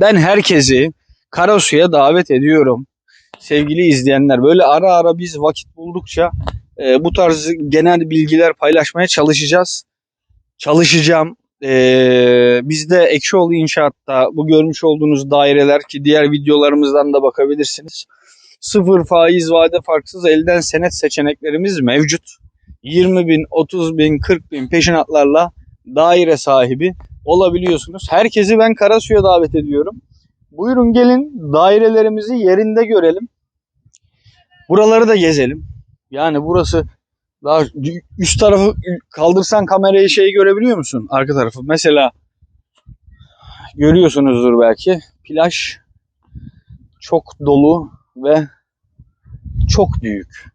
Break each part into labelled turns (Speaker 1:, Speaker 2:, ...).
Speaker 1: Ben herkesi Karasu'ya davet ediyorum. Sevgili izleyenler böyle ara ara biz vakit buldukça e, bu tarz genel bilgiler paylaşmaya çalışacağız. Çalışacağım. E, bizde Ekşioğlu İnşaat'ta bu görmüş olduğunuz daireler ki diğer videolarımızdan da bakabilirsiniz. Sıfır faiz vade farksız elden senet seçeneklerimiz mevcut. 20 bin, 30 bin, 40 bin peşinatlarla daire sahibi olabiliyorsunuz. Herkesi ben Karasu'ya davet ediyorum. Buyurun gelin dairelerimizi yerinde görelim. Buraları da gezelim. Yani burası daha üst tarafı kaldırsan kamerayı şeyi görebiliyor musun? Arka tarafı. Mesela görüyorsunuzdur belki. Plaj çok dolu ve çok büyük.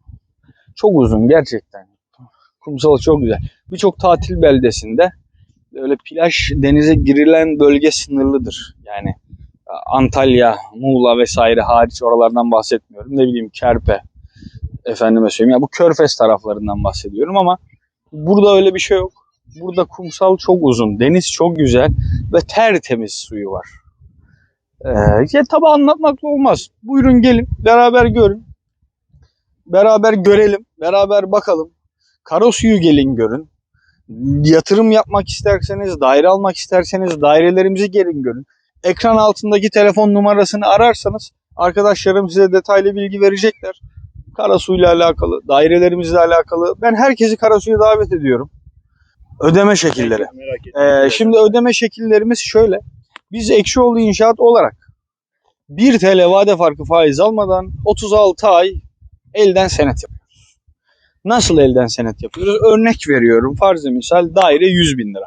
Speaker 1: Çok uzun gerçekten. Kumsalı çok güzel. Birçok tatil beldesinde böyle plaj denize girilen bölge sınırlıdır. Yani Antalya, Muğla vesaire hariç oralardan bahsetmiyorum. Ne bileyim Kerpe, efendime söyleyeyim. Ya bu Körfez taraflarından bahsediyorum ama burada öyle bir şey yok. Burada kumsal çok uzun, deniz çok güzel ve tertemiz suyu var. Ee, ya tabi anlatmakla olmaz. Buyurun gelin, beraber görün. Beraber görelim, beraber bakalım. Karasu'yu gelin görün. Yatırım yapmak isterseniz, daire almak isterseniz dairelerimizi gelin görün. Ekran altındaki telefon numarasını ararsanız arkadaşlarım size detaylı bilgi verecekler. Karasu ile alakalı, dairelerimizle alakalı. Ben herkesi Karasu'ya davet ediyorum. Ödeme şekilleri. Ee, şimdi ödeme şekillerimiz şöyle. Biz Ekşioğlu İnşaat olarak 1 TL vade farkı faiz almadan 36 ay elden senet yapıyoruz. Nasıl elden senet yapıyoruz? Örnek veriyorum. Farz misal daire 100 bin lira.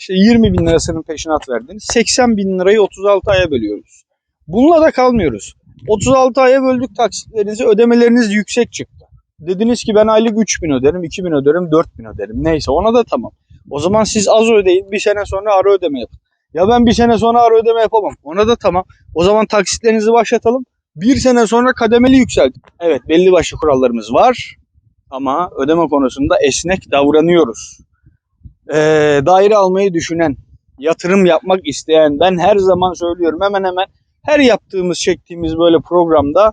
Speaker 1: İşte 20 bin lirasının peşinat verdiniz. 80 bin lirayı 36 aya bölüyoruz. Bununla da kalmıyoruz. 36 aya böldük taksitlerinizi ödemeleriniz yüksek çıktı. Dediniz ki ben aylık 3 bin öderim, 2 bin öderim, 4 bin öderim. Neyse ona da tamam. O zaman siz az ödeyin bir sene sonra ara ödeme yapın. Ya ben bir sene sonra ara ödeme yapamam. Ona da tamam. O zaman taksitlerinizi başlatalım. Bir sene sonra kademeli yükseltin. Evet belli başlı kurallarımız var. Ama ödeme konusunda esnek davranıyoruz. Ee, daire almayı düşünen, yatırım yapmak isteyen ben her zaman söylüyorum hemen hemen her yaptığımız çektiğimiz böyle programda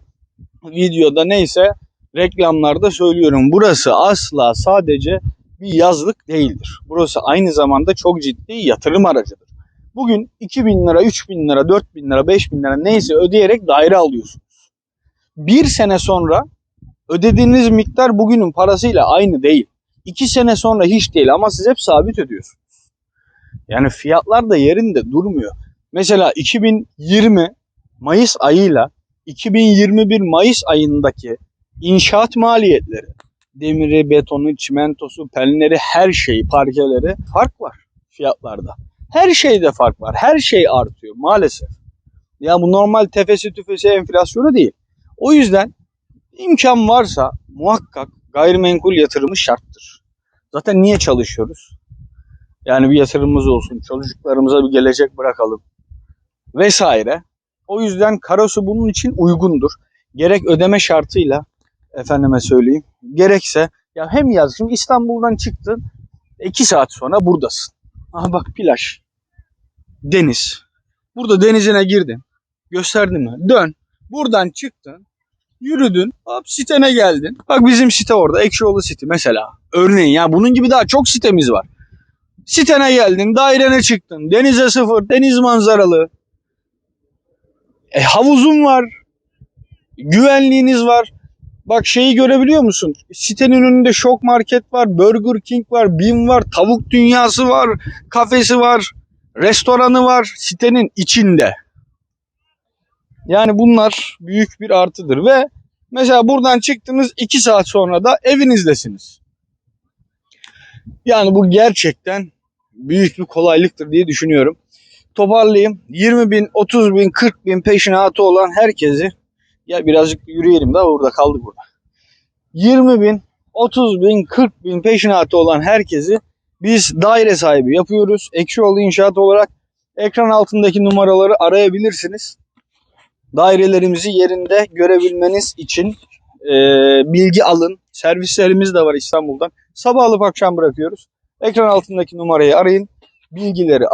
Speaker 1: videoda neyse reklamlarda söylüyorum. Burası asla sadece bir yazlık değildir. Burası aynı zamanda çok ciddi yatırım aracıdır. Bugün 2000 lira, 3000 lira, 4000 lira, 5000 lira neyse ödeyerek daire alıyorsunuz. Bir sene sonra ödediğiniz miktar bugünün parasıyla aynı değil. İki sene sonra hiç değil ama siz hep sabit ödüyorsunuz. Yani fiyatlar da yerinde durmuyor. Mesela 2020 Mayıs ayıyla 2021 Mayıs ayındaki inşaat maliyetleri, demiri, betonu, çimentosu, penleri, her şeyi, parkeleri fark var fiyatlarda. Her şeyde fark var. Her şey artıyor maalesef. Ya bu normal tefesi tüfesi enflasyonu değil. O yüzden imkan varsa muhakkak gayrimenkul yatırımı şarttır. Zaten niye çalışıyoruz? Yani bir yatırımımız olsun, çocuklarımıza bir gelecek bırakalım vesaire. O yüzden Karasu bunun için uygundur. Gerek ödeme şartıyla efendime söyleyeyim. Gerekse ya hem yaz şimdi İstanbul'dan çıktın 2 saat sonra buradasın. Aha bak plaj. Deniz. Burada denizine girdin. Gösterdim mi? Dön. Buradan çıktın. Yürüdün. Hop sitene geldin. Bak bizim site orada. Ekşioğlu City mesela. Örneğin ya bunun gibi daha çok sitemiz var. Sitene geldin. Dairene çıktın. Denize sıfır. Deniz manzaralı. E, havuzun var. Güvenliğiniz var. Bak şeyi görebiliyor musun? Sitenin önünde Şok Market var, Burger King var, Bim var, Tavuk Dünyası var, kafesi var, restoranı var sitenin içinde. Yani bunlar büyük bir artıdır ve mesela buradan çıktınız 2 saat sonra da evinizdesiniz. Yani bu gerçekten büyük bir kolaylıktır diye düşünüyorum. Toparlayayım. 20 bin, 30 bin, 40 bin peşinatı olan herkesi ya birazcık yürüyelim daha burada kaldık burada. 20 bin, 30 bin, 40 bin peşinatı olan herkesi biz daire sahibi yapıyoruz. Ekşioğlu İnşaat olarak ekran altındaki numaraları arayabilirsiniz. Dairelerimizi yerinde görebilmeniz için e, bilgi alın. Servislerimiz de var İstanbul'dan. Sabah alıp akşam bırakıyoruz. Ekran altındaki numarayı arayın. Bilgileri alın.